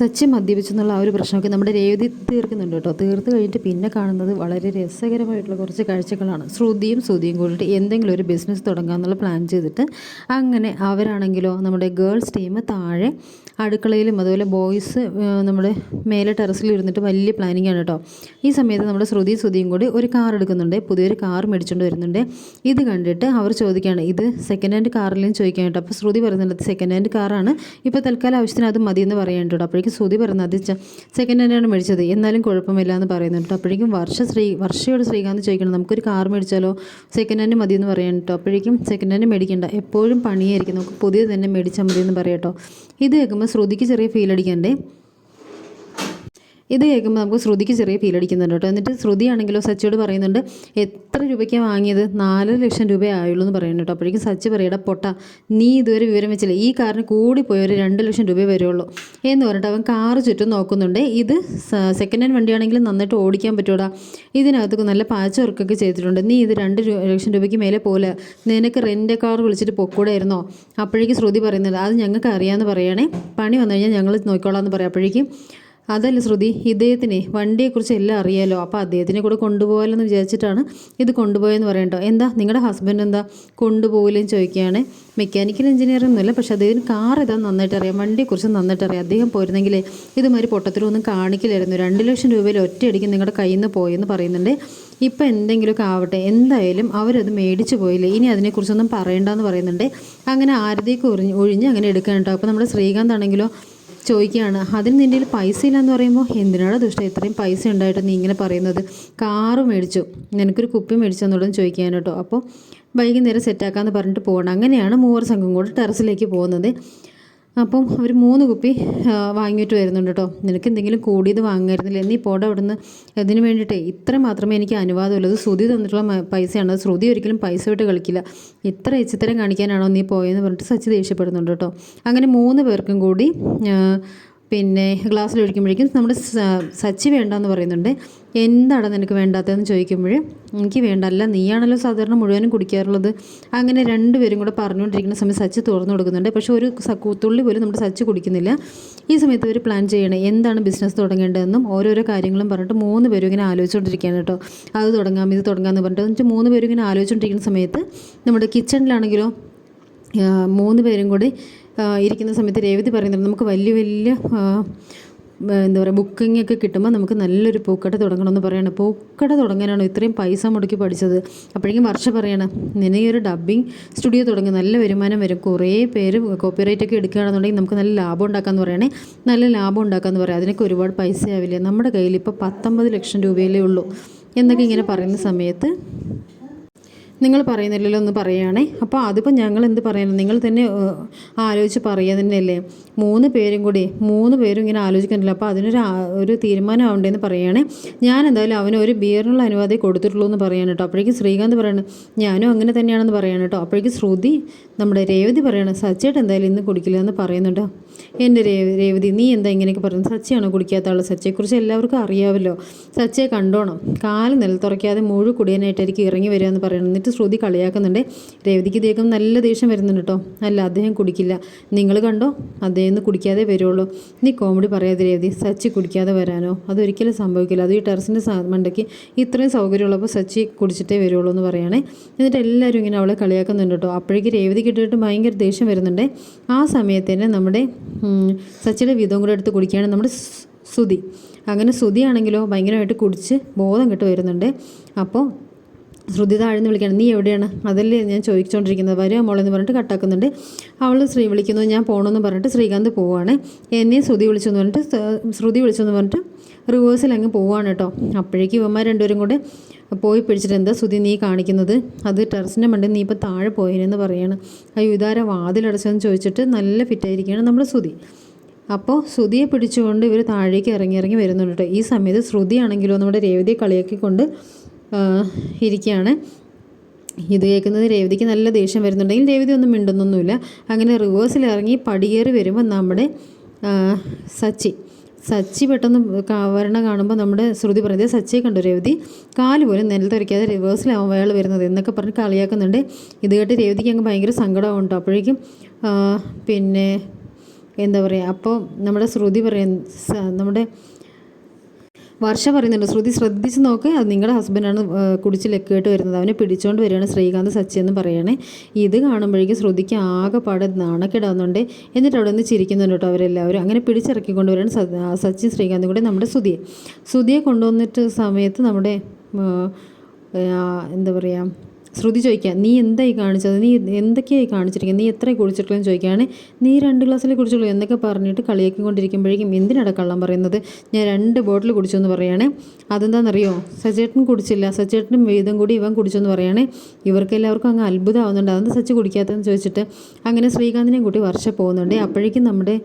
സച്ചി മദ്യപിച്ചെന്നുള്ള ആ ഒരു പ്രശ്നമൊക്കെ നമ്മുടെ രേവതി തീർക്കുന്നുണ്ട് കേട്ടോ. തീർത്ത് കഴിഞ്ഞിട്ട് പിന്നെ കാണുന്നത് വളരെ രസകരമായിട്ടുള്ള കുറച്ച് കാഴ്ചകളാണ്. ശ്രുതിയും ശ്രുതിയും കൂടിയിട്ട് എന്തെങ്കിലും ഒരു ബിസിനസ് തുടങ്ങാമെന്നുള്ള പ്ലാൻ ചെയ്തിട്ട് അങ്ങനെ അവരാണെങ്കിലോ നമ്മുടെ ഗേൾസ് ടീം താഴെ അടുക്കളയിലും അതുപോലെ ബോയ്സ് നമ്മുടെ മേലെ ടെറസിൽ ഇരുന്നിട്ട് വലിയ പ്ലാനിങ് ആണ് കേട്ടോ. ഈ സമയത്ത് നമ്മുടെ ശ്രുതി ശ്രുതിയും കൂടി ഒരു കാർ എടുക്കുന്നുണ്ട്. പുതിയൊരു കാർ മേടിച്ചുകൊണ്ട് വരുന്നുണ്ട്. ഇത് കണ്ടിട്ട് അവർ ചോദിക്കുകയാണ് ഇത് സെക്കൻഡ് ഹാൻഡ് കാറിലും ചോദിക്കാൻ കേട്ടോ. അപ്പോൾ ശ്രുതി പറയുന്നുണ്ട് സെക്കൻഡ് ഹാൻഡ് കാറാണ് ഇപ്പോൾ തൽക്കാലം ആവശ്യത്തിന് അത് മതിയെന്ന് പറയാനുണ്ട് കേട്ടോ അപ്പോഴേക്കും ശ്രുതി പറഞ്ഞു അത് സെക്കൻഡ് ഹാൻഡാണ് മേടിച്ചത്. എന്നാലും കുഴപ്പമില്ല എന്ന് പറയുന്നുണ്ട് അപ്പോഴേക്കും വർഷ ശ്രീ വർഷയോട് ശ്രീകാന്ത് ചോദിക്കണം നമുക്കൊരു കാർ മേടിച്ചാലോ? സെക്കൻഡ് ഹാൻഡ് മതി എന്ന് പറയാൻ കേട്ടോ അപ്പോഴേക്കും സെക്കൻഡ് ഹാൻഡ് മേടിക്കണ്ട. എപ്പോഴും പണിയായിരിക്കും. നമുക്ക് പുതിയത് തന്നെ മേടിച്ചാൽ മതി എന്ന് പറയാം കേട്ടോ ഇത് കേൾക്കുമ്പോൾ ശ്രുതിക്ക് ചെറിയ ഫീൽ അടിക്കണ്ടേ? ഇത് കേൾക്കുമ്പോൾ നമുക്ക് ശ്രുതിക്ക് ചെറിയ ഫീൽ അടിക്കുന്നുണ്ട് കേട്ടോ. എന്നിട്ട് ശ്രുതി ആണെങ്കിലോ സച്ചിയോട് പറയുന്നുണ്ട് എത്ര രൂപയ്ക്കാണ് വാങ്ങിയത്? നാല് ലക്ഷം രൂപ ആയുള്ളൂ എന്ന് പറയുന്നു കേട്ടോ. അപ്പോഴേക്കും സച്ചി പറയുടെ പൊട്ട നീ ഇതുവരെ വിവരം വെച്ചില്ല. ഈ കാറിന് കൂടി പോയി ഒരു രണ്ട് ലക്ഷം രൂപ വരുള്ളൂ എന്ന് പറഞ്ഞിട്ട് അവൻ കാറ് ചുറ്റും നോക്കുന്നുണ്ട്. ഇത് സെക്കൻഡ് ഹാൻഡ് വണ്ടിയാണെങ്കിൽ നന്നായിട്ട് ഓടിക്കാൻ പറ്റൂടാ. ഇതിനകത്ത് നല്ല പാച്ച് വർക്കൊക്കെ ചെയ്തിട്ടുണ്ട്. നീ ഇത് രണ്ട് ലക്ഷം രൂപയ്ക്ക് മേലെ പോലെ നിനക്ക് റെന്റ് കാർ വിളിച്ചിട്ട് പൊക്കൂടായിരുന്നോ? അപ്പോഴേക്കും ശ്രുതി പറയുന്നുണ്ട് അത് ഞങ്ങൾക്ക് അറിയാമെന്ന് പറയണേ. പണി വന്നു കഴിഞ്ഞാൽ ഞങ്ങൾ നോക്കിക്കോളാം എന്ന് പറയാം. അപ്പോഴേക്കും അതല്ല ശ്രുതി? ഇദ്ദേഹത്തിന് വണ്ടിയെക്കുറിച്ച് എല്ലാം അറിയാലോ. അപ്പോൾ അദ്ദേഹത്തിനെ കൂടെ കൊണ്ടുപോകാമെന്ന് വിചാരിച്ചിട്ടാണ് ഇത് കൊണ്ടുപോയെന്ന് പറയട്ടോ എന്താ? നിങ്ങളുടെ ഹസ്ബൻഡ് എന്താ? കൊണ്ടുപോകില്ലെന്ന് ചോദിക്കുകയാണ്. മെക്കാനിക്കൽ എഞ്ചിനീയർ ഒന്നുമില്ല പക്ഷേ അദ്ദേഹത്തിന് കാർ ഇതാ നന്നായിട്ട് അറിയാം വണ്ടിയെക്കുറിച്ച് നന്നായിട്ട് അറിയാം അദ്ദേഹം പോയിരുന്നെങ്കിൽ ഇതുമാതിരി പൊട്ടത്തിലൊന്നും കാണിക്കില്ലായിരുന്നു. രണ്ട് ലക്ഷം രൂപയിൽ ഒറ്റയടിക്ക് നിങ്ങളുടെ കയ്യിൽ നിന്ന് പോയെന്ന് പറയുന്നുണ്ട്. ഇപ്പം എന്തെങ്കിലുമൊക്കെ ആവട്ടെ. എന്തായാലും അവരത് മേടിച്ചു പോയില്ലേ? ഇനി അതിനെക്കുറിച്ചൊന്നും പറയണ്ടെന്ന് പറയുന്നുണ്ട്. അങ്ങനെ ആരതേക്ക് ഒഴിഞ്ഞ് ഒഴിഞ്ഞ് അങ്ങനെ എടുക്കാൻ കേട്ടോ. അപ്പോൾ നമ്മുടെ ശ്രീകാന്ത് ആണെങ്കിലോ ചോദിക്കുകയാണ് അതിന് നിന്റെ പൈസ ഇല്ലയെന്ന് പറയുമ്പോൾ എന്തിനാണ് ദുഷ്ട ഇത്രയും പൈസ ഉണ്ടായിട്ട് നീ ഇങ്ങനെ പറയുന്നത്? കാറ് മേടിച്ചു നിനക്കൊരു കുപ്പി മേടിച്ചു എന്നുള്ളതും ചോദിക്കാൻ കേട്ടോ. അപ്പോൾ വൈകുന്നേരം സെറ്റാക്കാമെന്ന് പറഞ്ഞിട്ട് പോകണം അങ്ങനെയാണ് മൂവർ സംഘം കൂടെ ടെറസിലേക്ക് പോകുന്നത്. അപ്പം അവർ മൂന്ന് കുപ്പി വാങ്ങിയിട്ട് വരുന്നുണ്ട് കേട്ടോ. നിനക്ക് എന്തെങ്കിലും കൂടിയത് വാങ്ങായിരുന്നില്ല നീ പോടെ അവിടുന്ന്. ഇതിന് വേണ്ടിയിട്ടേ ഇത്ര മാത്രമേ എനിക്ക് അനുവാദമുള്ളൂ. ഇത് ശ്രുതി തന്നിട്ടുള്ള പൈസയാണ്. ശ്രുതി ഒരിക്കലും പൈസ വിട്ട് കളിക്കില്ല. ഇത്ര ഇച്ചിത്തരം കാണിക്കാനാണോ നീ പോയെന്ന് പറഞ്ഞിട്ട് സച്ചി ദേഷ്യപ്പെടുന്നുണ്ട് കേട്ടോ. അങ്ങനെ മൂന്ന് പേർക്കും കൂടി പിന്നെ ഗ്ലാസ്സിൽ ഒഴിക്കുമ്പോഴേക്കും നമ്മുടെ സച്ചി വേണ്ടെന്ന് പറയുന്നുണ്ട്. എന്താണ് നിനക്ക് വേണ്ടാത്തതെന്ന് ചോദിക്കുമ്പോൾ എനിക്ക് വേണ്ട അല്ല നീയാണല്ലോ സാധാരണ മുഴുവനും കുടിക്കാറുള്ളത്. അങ്ങനെ രണ്ടുപേരും കൂടെ പറഞ്ഞുകൊണ്ടിരിക്കുന്ന സമയം സച്ച് തുറന്നു കൊടുക്കുന്നുണ്ട്. പക്ഷേ ഒരു കൂത്തുള്ളി തുള്ളി പോലും നമ്മുടെ സച്ച് കുടിക്കുന്നില്ല. ഈ സമയത്ത് ഒരു പ്ലാൻ ചെയ്യണേ എന്താണ് ബിസിനസ് തുടങ്ങേണ്ടതെന്നും ഓരോരോ കാര്യങ്ങളും പറഞ്ഞിട്ട് മൂന്ന് പേരും ഇങ്ങനെ ആലോചിച്ചുകൊണ്ടിരിക്കുകയാണ് കേട്ടോ. അത് തുടങ്ങാം ഇത് തുടങ്ങാമെന്ന് പറഞ്ഞിട്ട് എന്നിട്ട് മൂന്ന് പേരും ഇങ്ങനെ ആലോചിച്ചുകൊണ്ടിരിക്കുന്ന സമയത്ത് നമ്മുടെ കിച്ചണിലാണെങ്കിലോ മൂന്ന് പേരും കൂടി ഇരിക്കുന്ന സമയത്ത് രേവതി പറയുന്നുണ്ട് നമുക്ക് വലിയ വലിയ എന്താ പറയുക ബുക്കിംഗ് ഒക്കെ കിട്ടുമ്പോൾ നമുക്ക് നല്ലൊരു പൂക്കട തുടങ്ങണമെന്ന് പറയണം. പൂക്കട തുടങ്ങാനാണ് ഇത്രയും പൈസ മുടക്കി പഠിച്ചത്. അപ്പോഴേക്കും വർഷം പറയണം നിന്നെ ഒരു ഡബ്ബിംഗ് സ്റ്റുഡിയോ തുടങ്ങി നല്ല വരുമാനം വരും. കുറേ പേര് കോപ്പിറൈറ്റ് ഒക്കെ എടുക്കുകയാണെന്നുണ്ടെങ്കിൽ നമുക്ക് നല്ല ലാഭം ഉണ്ടാക്കാമെന്ന് പറയണേ. നല്ല ലാഭം ഉണ്ടാക്കാമെന്ന് പറയാം. അതിനൊക്കെ ഒരുപാട് പൈസ ആവില്ല നമ്മുടെ കയ്യിൽ ഇപ്പോൾ പത്തൊമ്പത് ലക്ഷം രൂപയിലേ ഉള്ളൂ. എന്നൊക്കെ ഇങ്ങനെ പറയുന്ന സമയത്ത് നിങ്ങൾ പറയുന്നില്ലല്ലോ എന്ന് പറയുകയാണേ. അപ്പോൾ അതിപ്പോൾ ഞങ്ങൾ എന്ത് പറയുന്നത് നിങ്ങൾ തന്നെ ആലോചിച്ച് പറയുക തന്നെയല്ലേ? മൂന്ന് പേരും കൂടി മൂന്ന് പേരും ഇങ്ങനെ ആലോചിക്കുന്നില്ല അപ്പോൾ അതിനൊരു ഒരു തീരുമാനം ആവണ്ടേന്ന് പറയുകയാണേ. ഞാൻ എന്തായാലും അവന് ഒരു ബിയറിനുള്ള അനുവാദം കൊടുത്തിട്ടുള്ളൂ എന്ന് പറയാൻ കേട്ടോ. അപ്പോഴേക്കും ശ്രീകാന്ത് പറയണം ഞാനും അങ്ങനെ തന്നെയാണെന്ന് പറയാൻ കേട്ടോ. അപ്പോഴേക്കും ശ്രുതി നമ്മുടെ രേവതി പറയണം സച്ചേട്ട് എന്തായാലും ഇന്ന് കുടിക്കില്ല എന്ന് പറയുന്നുണ്ട്. എന്റെ രേവതി നീ എന്താ ഇങ്ങനെയൊക്കെ പറയുന്നത്? സച്ചയാണോ കുടിക്കാത്ത ആൾ സച്ചയെക്കുറിച്ച് എല്ലാവർക്കും അറിയാമല്ലോ സച്ചയെ കണ്ടോണം. കാൽ നിലത്തുറയ്ക്കാതെ മുഴു കുടിയനായിട്ടായിരിക്കും ഇറങ്ങി വരിക എന്ന് പറയുന്നത് എന്നിട്ട് ശ്രുതി കളിയാക്കുന്നുണ്ട്. രേവതിക്ക് ഇദ്ദേഹം നല്ല ദേഷ്യം വരുന്നുണ്ട് കേട്ടോ അല്ല അദ്ദേഹം കുടിക്കില്ല. നിങ്ങൾ കണ്ടോ? അദ്ദേഹം കുടിക്കാതെ വരുള്ളൂ നീ കോമഡി പറയാതെ രേവതി. സച്ചി കുടിക്കാതെ വരാനോ? അതൊരിക്കലും സംഭവിക്കില്ല. അത് ഈ ടെറസിന്റെ മണ്ടയ്ക്ക് ഇത്രയും സൗകര്യമുള്ളപ്പോൾ സച്ചി കുടിച്ചിട്ടേ വരുള്ളൂ എന്ന് പറയുകയാണേ എന്നിട്ട് എല്ലാവരും ഇങ്ങനെ അവളെ കളിയാക്കുന്നുണ്ട് കേട്ടോ അപ്പോഴേക്ക് രേവതി കിട്ടിയിട്ട് ഭയങ്കര ദേഷ്യം വരുന്നുണ്ട്. ആ സമയത്ത് തന്നെ നമ്മുടെ സച്ചിയുടെ വിധവും കൂടെ എടുത്ത് കുടിക്കുകയാണ് നമ്മുടെ ശ്രുതി അങ്ങനെ ശ്രുതിയാണെങ്കിലോ ഭയങ്കരമായിട്ട് കുടിച്ച് ബോധം കെട്ട് വരുന്നുണ്ട്. അപ്പോൾ ശ്രുതി താഴ്ന്ന് വിളിക്കണം നീ എവിടെയാണ്? അതല്ലേ ഞാൻ ചോദിച്ചുകൊണ്ടിരിക്കുന്നത് വരിക മോളെന്ന് പറഞ്ഞിട്ട് കട്ടാക്കുന്നുണ്ട്. അവൾ ശ്രീ വിളിക്കുന്നു ഞാൻ പോകണമെന്ന് പറഞ്ഞിട്ട് ശ്രീകാന്ത് പോവുകയാണ് എന്നെ ശ്രുതി വിളിച്ചെന്ന് പറഞ്ഞിട്ട് ശ്രുതി വിളിച്ചെന്ന് പറഞ്ഞിട്ട് റിവേഴ്സിൽ അങ്ങ് പോവുകയാണ് കേട്ടോ അപ്പോഴേക്കും ഇവന്മാർ രണ്ടുപേരും കൂടെ പോയി പിടിച്ചിട്ട് എന്താ ശ്രുതി നീ കാണിക്കുന്നത്? അത് ടെറസിന്റെ മണ്ടിൽ നീ ഇപ്പോൾ താഴെ പോയതിനെന്ന് പറയാണ്. അയ്യോ ഇതാരാ വാതിലടച്ചതെന്ന് ചോദിച്ചിട്ട് നല്ല ഫിറ്റായിരിക്കുകയാണ് നമ്മുടെ ശ്രുതി അപ്പോൾ ശ്രുതിയെ പിടിച്ചുകൊണ്ട് ഇവർ താഴേക്ക് ഇറങ്ങി ഇറങ്ങി വരുന്നുണ്ട് ഈ സമയത്ത് ശ്രുതിയാണെങ്കിലോ നമ്മുടെ രേവതിയെ കളിയാക്കിക്കൊണ്ട് കൊണ്ട് ഇരിക്കുകയാണ്. ഇത് കേൾക്കുന്നത് രേവതിക്ക് നല്ല ദേഷ്യം വരുന്നുണ്ടെങ്കിൽ രേവതി ഒന്നും മിണ്ടുന്നൊന്നുമില്ല. അങ്ങനെ റിവേഴ്സിൽ ഇറങ്ങി പടിയേറി വരുമ്പോൾ നമ്മുടെ സച്ചി സച്ചി പെട്ടെന്ന് വരണ കാണുമ്പോൾ നമ്മുടെ ശ്രുതി പറഞ്ഞത് സച്ചിയെ കണ്ടു രേവതി കാൽ പോലും നിലത്തുരയ്ക്കാതെ റിവേഴ്സിലാവും അയാൾ വരുന്നത് എന്നൊക്കെ പറഞ്ഞ് കളിയാക്കുന്നുണ്ട്. ഇത് കേട്ട് രേവതിക്ക് അങ്ങ് ഭയങ്കര സങ്കടമുണ്ട് അപ്പോഴേക്കും പിന്നെ എന്താ പറയുക അപ്പോൾ നമ്മുടെ ശ്രുതി പറയുന്ന നമ്മുടെ വർഷ പറയുന്നുണ്ട് ശ്രുതി ശ്രദ്ധിച്ച് നോക്ക് അത് നിങ്ങളുടെ ഹസ്ബൻഡാണ് കുടിച്ച് ലക്കേട്ട് വരുന്നത്. അവനെ പിടിച്ചുകൊണ്ട് വരികയാണ് ശ്രീകാന്ത് സച്ചി എന്ന് പറയണേ. ഇത് കാണുമ്പോഴേക്കും ശ്രുതിക്ക് ആകെപ്പാടെ പാടെ നാണക്കിടാവുന്നുണ്ട്. എന്നിട്ട് അവിടെ നിന്ന് ചിരിക്കുന്നുണ്ട് കേട്ടോ അവരെല്ലാവരും. അങ്ങനെ പിടിച്ചിറക്കിക്കൊണ്ട് വരികയാണ് സച്ചി ആ സച്ചിൻ ശ്രീകാന്തും കൂടെ നമ്മുടെ സുധിയെ. സുധിയെ കൊണ്ടുവന്നിട്ട് സമയത്ത് നമ്മുടെ എന്താ പറയുക ശ്രുതി ചോദിക്കുക നീ എന്തായി കാണിച്ചത്? നീ എന്തൊക്കെയായി കാണിച്ചിരിക്കുന്നത്? നീ എത്ര കുടിച്ചിട്ടുള്ളതെന്ന് ചോദിക്കുകയാണ് നീ രണ്ട് ഗ്ലാസ്സിൽ കുടിച്ചുള്ളൂ എന്നൊക്കെ പറഞ്ഞിട്ട് കളിയാക്കി കൊണ്ടിരിക്കുമ്പോഴേക്കും എന്തിനാണ് കള്ളം പറയുന്നത്? ഞാൻ രണ്ട് ബോട്ടിൽ കുടിച്ചു എന്ന് പറയുകയാണ് അതെന്താണെന്നറിയോ? സച്ചേട്ടൻ കുടിച്ചില്ല. സച്ചേട്ടനും വീതം കൂടി ഇവൻ കുടിച്ചു എന്ന് പറയുകയാണ് ഇവർക്ക് എല്ലാവർക്കും അങ്ങ് അത്ഭുതമാവുന്നുണ്ട്. അതെന്താ സച്ച് കുടിക്കാത്തതെന്ന് ചോദിച്ചിട്ട് അങ്ങനെ ശ്രീകാന്തിനെയും കൂട്ടി വർഷ പോകുന്നുണ്ട്. അപ്പോഴേക്കും നമ്മുടെ